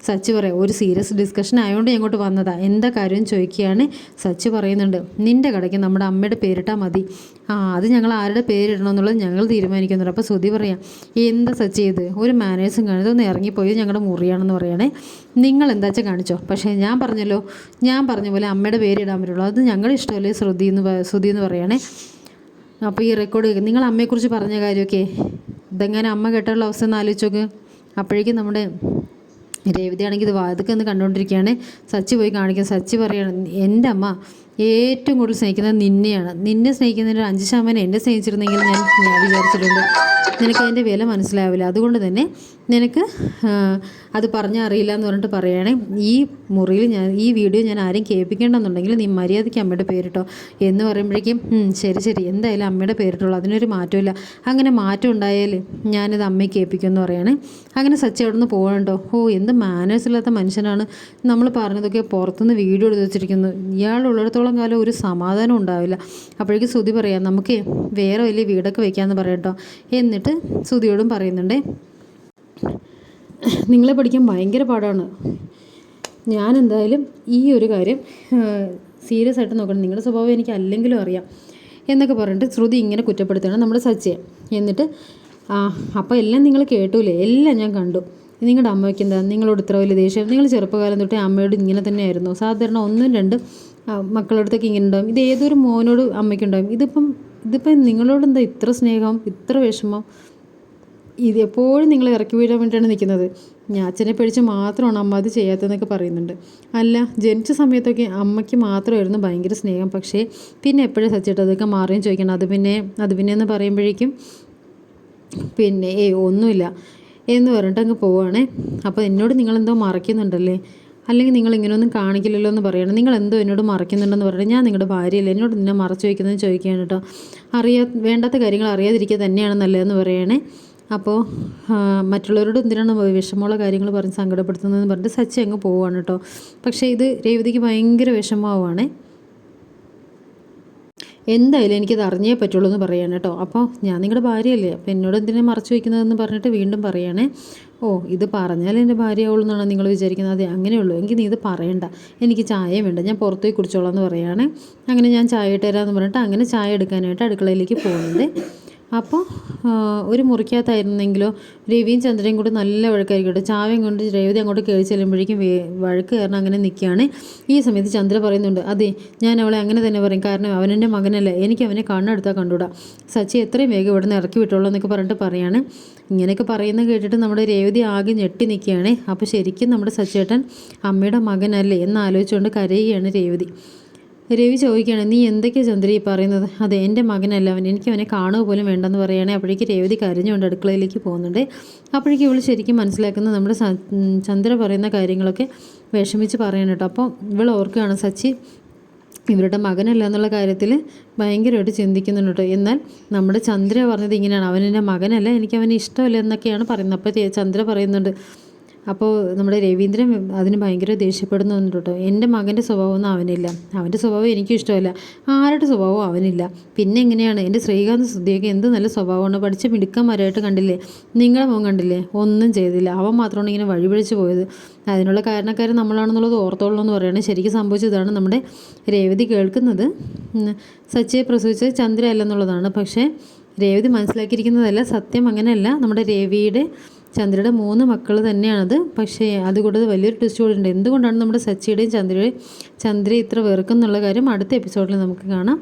സച്ച് പറയാം ഒരു സീരിയസ് ഡിസ്കഷൻ ആയതുകൊണ്ട് ഇങ്ങോട്ട് വന്നതാ. എന്താ കാര്യം ചോദിക്കുകയാണ് സച്ച് പറയുന്നുണ്ട്. നിന്റെ കടയ്ക്ക് നമ്മുടെ അമ്മയുടെ പേരിട്ടാൽ മതി. ആ അത് ഞങ്ങൾ ആരുടെ പേരിടണമെന്നുള്ളത് ഞങ്ങൾ തീരുമാനിക്കുന്നുണ്ട്. അപ്പോൾ ശ്രുതി പറയാം എന്താ സച്ച് ചെയ്ത്? ഒരു മാനേഴ്സും കാണിച്ചു ഒന്ന് ഇറങ്ങിപ്പോയി ഞങ്ങളുടെ മുറിയാണെന്ന് പറയണേ. നിങ്ങൾ എന്താ വെച്ചാൽ കാണിച്ചോ? പക്ഷേ ഞാൻ പറഞ്ഞല്ലോ ഞാൻ പറഞ്ഞ പോലെ അമ്മയുടെ പേരിടാൻ പറ്റുള്ളൂ. അത് ഞങ്ങളുടെ ഇഷ്ടമല്ലേ ശ്രുതി എന്ന് ശ്രുതി എന്ന് പറയണേ? അപ്പോൾ ഈ റെക്കോർഡ് നിങ്ങൾ അമ്മയെക്കുറിച്ച് പറഞ്ഞ കാര്യമൊക്കെ ഇതെങ്ങനെ അമ്മ കേട്ടുള്ള അവസ്ഥ ഒന്ന് ആലോചിച്ച് നോക്ക്. അപ്പോഴേക്കും നമ്മുടെ രേവതിയാണെങ്കിൽ ഇത് വാതുക്കെന്ന് കണ്ടുകൊണ്ടിരിക്കുകയാണ്. സച്ചി പോയി കാണിക്കും സച്ചി പറയാണ് എന്റെ അമ്മ ഏറ്റവും കൂടുതൽ സ്നേഹിക്കുന്നത് നിന്നെയാണ്. നിന്നെ സ്നേഹിക്കുന്നതിന് ഒരു അഞ്ച് ശതമാനം എന്നെ സ്നേഹിച്ചിരുന്നെങ്കിൽ ഞാൻ ഞാൻ വിചാരിച്ചിട്ടുണ്ട്. നിനക്ക് അതിന്റെ വില മനസ്സിലാവില്ല. അതുകൊണ്ട് തന്നെ നിനക്ക് അത് പറഞ്ഞാൽ അറിയില്ല എന്ന് പറഞ്ഞിട്ട് പറയുകയാണെ ഈ മുറിയിൽ ഞാൻ ഈ വീഡിയോ ഞാൻ ആരെയും കേൾപ്പിക്കേണ്ടെന്നുണ്ടെങ്കിൽ നീ മര്യാദയ്ക്ക് അമ്മയുടെ പേരിട്ടോ എന്ന് പറയുമ്പോഴേക്കും ശരി ശരി എന്തായാലും അമ്മയുടെ പേരിട്ടുള്ളൂ അതിനൊരു മാറ്റമില്ല അങ്ങനെ മാറ്റം ഉണ്ടായാൽ ഞാനിത് അമ്മയെ കേൾപ്പിക്കുമെന്ന് പറയുകയാണ് അങ്ങനെ സച്ചി അവിടെ നിന്ന് പോകണ്ടോ ഓ എന്ത് മാനേഴ്സ് ഇല്ലാത്ത മനുഷ്യനാണ്. നമ്മൾ പറഞ്ഞതൊക്കെ പുറത്തുനിന്ന് വീഡിയോ എടുത്ത് വെച്ചിരിക്കുന്നു. ഇയാളുള്ളിടത്തോളം കാലം ഒരു സമാധാനം ഉണ്ടാവില്ല. അപ്പോഴേക്കും ശ്രുതി പറയാം നമുക്ക് വേറെ വലിയ വീടൊക്കെ വെക്കാമെന്ന് പറയട്ടോ എന്നിട്ട് ശ്രുതിയോടും പറയുന്നുണ്ടേ നിങ്ങളെ പഠിക്കാൻ ഭയങ്കര പാടാണ്. ഞാൻ എന്തായാലും ഈ ഒരു കാര്യം സീരിയസ് ആയിട്ട് നോക്കണം. നിങ്ങളുടെ സ്വഭാവം എനിക്ക് അല്ലെങ്കിലും അറിയാം. എന്നൊക്കെ പറഞ്ഞിട്ട് ശ്രുതി ഇങ്ങനെ കുറ്റപ്പെടുത്തുകയാണ് നമ്മുടെ സച്ചയെ. എന്നിട്ട് ആ അപ്പോൾ എല്ലാം നിങ്ങൾ കേട്ടൂലേ? എല്ലാം ഞാൻ കണ്ടു. നിങ്ങളുടെ അമ്മയ്ക്ക് എന്താ? നിങ്ങളോട് ഇത്ര വലിയ ദേഷ്യം. നിങ്ങൾ ചെറുപ്പകാലം തൊട്ടേ അമ്മയോട് ഇങ്ങനെ തന്നെയായിരുന്നു. സാധാരണ ഒന്നും രണ്ടും മക്കളുടെ അടുത്തൊക്കെ ഇങ്ങനെ ഉണ്ടാകും ഇത് ഏതൊരു മോനോട് അമ്മയ്ക്കുണ്ടാവും ഇതിപ്പം ഇതിപ്പം നിങ്ങളോട് എന്താ ഇത്ര സ്നേഹം ഇത്ര വിഷമം? ഇത് എപ്പോഴും നിങ്ങൾ ഇറക്കി വീഴാൻ വേണ്ടിയാണ് നിൽക്കുന്നത്. ഞാൻ അച്ഛനെ പേടിച്ച് മാത്രമാണ് അമ്മ അത് ചെയ്യാത്തതെന്നൊക്കെ പറയുന്നുണ്ട്. അല്ല ജനിച്ച സമയത്തൊക്കെ അമ്മയ്ക്ക് മാത്രമായിരുന്നു ഭയങ്കര സ്നേഹം. പക്ഷേ പിന്നെ എപ്പോഴും സച്ചിട്ട് അതൊക്കെ മാറിയും ചോദിക്കണം. അത് പിന്നെ അത് പിന്നെ എന്ന് പറയുമ്പോഴേക്കും പിന്നെ ഏയ് ഒന്നുമില്ല. എന്ന് പറഞ്ഞിട്ട് അങ്ങ് പോവുകയാണേ അപ്പോൾ എന്നോട് നിങ്ങളെന്തോ മറയ്ക്കുന്നുണ്ടല്ലേ? അല്ലെങ്കിൽ നിങ്ങൾ ഇങ്ങനെയൊന്നും കാണിക്കില്ലല്ലോ എന്ന് പറയണം. നിങ്ങൾ എന്തോ എന്നോട് മറയ്ക്കുന്നുണ്ടെന്ന് പറയണം ഞാൻ നിങ്ങളുടെ ഭാര്യയല്ല. എന്നോട് നിന്നെ മറച്ചു വയ്ക്കുന്നതെന്ന് ചോദിക്കുകയാണ് കേട്ടോ. അറിയാ വേണ്ടാത്ത കാര്യങ്ങൾ അറിയാതിരിക്കുക തന്നെയാണ് നല്ലതെന്ന് പറയണേ. അപ്പോൾ മറ്റുള്ളവരോട് എന്തിനാണ് വിഷമമുള്ള കാര്യങ്ങൾ പറഞ്ഞ് സങ്കടപ്പെടുത്തുന്നതെന്ന് പറഞ്ഞിട്ട് സച്ചി അങ്ങ് പോവുകയാണ് കേട്ടോ. പക്ഷേ ഇത് രേവതിക്ക് ഭയങ്കര വിഷമമാവുകയാണേ എന്തായാലും എനിക്കത് അറിഞ്ഞേ പറ്റുള്ളൂ എന്ന് പറയാണ് കേട്ടോ. അപ്പോൾ ഞാൻ നിങ്ങളുടെ ഭാര്യയല്ലേ. അപ്പോൾ എന്നോട് എന്തിനാണ് മറച്ചു വയ്ക്കുന്നതെന്ന് പറഞ്ഞിട്ട് വീണ്ടും പറയണേ. ഓ ഇത് പറഞ്ഞാൽ എന്റെ ഭാര്യയാവുള്ളൂ എന്നാണ് നിങ്ങൾ വിചാരിക്കുന്നത്. അതെ അങ്ങനെയുള്ളൂ. എങ്കിൽ നീ ഇത് പറയണ്ട. എനിക്ക് ചായ വേണ്ട. ഞാൻ പുറത്തു പോയി കുടിച്ചോളാം എന്ന് പറയുകയാണ്. അങ്ങനെ ഞാൻ ചായ ഇട്ട് തരാമെന്ന് പറഞ്ഞിട്ട് അങ്ങനെ ചായ എടുക്കാനായിട്ട് അടുക്കളയിലേക്ക് പോകുന്നുണ്ട്. അപ്പോൾ ഒരു മുറിക്കകത്തായിരുന്നെങ്കിലോ രവിയും ചന്ദ്രയും കൂടി നല്ല വഴക്കായിരിക്കട്ടെ ചാവയും കൊണ്ട് രേവതി അങ്ങോട്ട് കയറി ചെല്ലുമ്പോഴേക്കും വഴക്ക് കാരണം അങ്ങനെ നിൽക്കുകയാണ്. ഈ സമയത്ത് ചന്ദ്ര പറയുന്നുണ്ട് അതെ ഞാൻ അവളെ അങ്ങനെ തന്നെ പറയും. കാരണം അവനെന്റെ മകനല്ല. എനിക്ക് അവനെ കണ്ണെടുത്താൽ കണ്ടുകൂടാ. സച്ചി എത്രയും വേഗം ഇവിടെ നിന്ന് ഇറക്കി വിട്ടോളൂ എന്നൊക്കെ പറഞ്ഞിട്ട് പറയാണ് ഇങ്ങനെയൊക്കെ പറയുന്നത് കേട്ടിട്ട് നമ്മുടെ രേവതി ആകെ ഞെട്ടി നിൽക്കുകയാണ്. അപ്പോൾ ശരിക്കും നമ്മുടെ സച്ചേട്ടൻ അമ്മയുടെ മകനല്ലേ എന്ന് ആലോചിച്ചുകൊണ്ട് കരയുകയാണ് രേവതി. രവി ചോദിക്കുകയാണ് നീ എന്തൊക്കെയാണ് ചന്ദ്രി പറയുന്നത്? അതെ എന്റെ മകനല്ല. അവൻ എനിക്ക് അവനെ കാണുക പോലും വേണ്ടെന്ന് പറയുകയാണെങ്കിൽ അപ്പോഴേക്ക് രേവതി കരഞ്ഞുകൊണ്ട് അടുക്കളയിലേക്ക് പോകുന്നുണ്ട്. അപ്പോഴേക്ക് ഇവൾ ശരിക്കും മനസ്സിലാക്കുന്നത് നമ്മുടെ ചന്ദ്ര പറയുന്ന കാര്യങ്ങളൊക്കെ വിഷമിച്ച് പറയണം കേട്ടോ. അപ്പോൾ ഇവൾ ഓർക്കുകയാണ് സച്ചി ഇവരുടെ മകനല്ല എന്നുള്ള കാര്യത്തിൽ ഭയങ്കരമായിട്ട് ചിന്തിക്കുന്നുണ്ട് കേട്ടോ. എന്നാൽ നമ്മുടെ ചന്ദ്ര പറഞ്ഞത് ഇങ്ങനെയാണ്. അവൻ എന്റെ മകനല്ല എനിക്ക് അവനെ ഇഷ്ടമല്ല എന്നൊക്കെയാണ് പറയുന്നത്. അപ്പോൾ ചന്ദ്ര പറയുന്നുണ്ട് അപ്പോൾ നമ്മുടെ രവീന്ദ്രൻ അതിന് ഭയങ്കര ദേഷ്യപ്പെടുന്നുണ്ട് കേട്ടോ എന്റെ മകന്റെ സ്വഭാവമൊന്നും അവനില്ല. അവന്റെ സ്വഭാവം എനിക്കും ഇഷ്ടമല്ല. ആരുടെ സ്വഭാവവും അവനില്ല. പിന്നെ എങ്ങനെയാണ്? എന്റെ ശ്രീകാന്ത് സുദ്ധിയൊക്കെ എന്ത് നല്ല സ്വഭാവമാണ്. പഠിച്ച മിടുക്കന്മാരായിട്ട് കണ്ടില്ലേ? നിങ്ങളെ മോൻ കണ്ടില്ലേ? ഒന്നും ചെയ്തില്ല. അവൻ മാത്രമാണ് ഇങ്ങനെ വഴിപിഴച്ച് പോയത്. അതിനുള്ള കാരണക്കാരൻ നമ്മളാണെന്നുള്ളത് ഓർത്തോളൂ എന്ന് പറയുന്നത് ശരിക്കും സംഭവിച്ചതാണ് നമ്മുടെ രേവതി കേൾക്കുന്നത്. സച്ചിയെ പ്രസവിച്ചത് ചന്ദ്ര അല്ലെന്നുള്ളതാണ് പക്ഷേ രേവതി മനസ്സിലാക്കിയിരിക്കുന്നതല്ല സത്യം അങ്ങനെയല്ല. നമ്മുടെ രവിയുടെ ചന്ദ്രയുടെ മൂന്ന് മക്കൾ തന്നെയാണത്. പക്ഷേ അതുകൂടാതെ വലിയൊരു ട്വിസ്റ്റ് കൂടി ഉണ്ട് എന്തുകൊണ്ടാണ് നമ്മുടെ സച്ചിയുടെയും ചന്ദ്രയുടെയും ചന്ദ്രയെ ഇത്ര വെറുക്കുന്നുള്ള കാര്യം അടുത്ത എപ്പിസോഡിൽ നമുക്ക് കാണാം.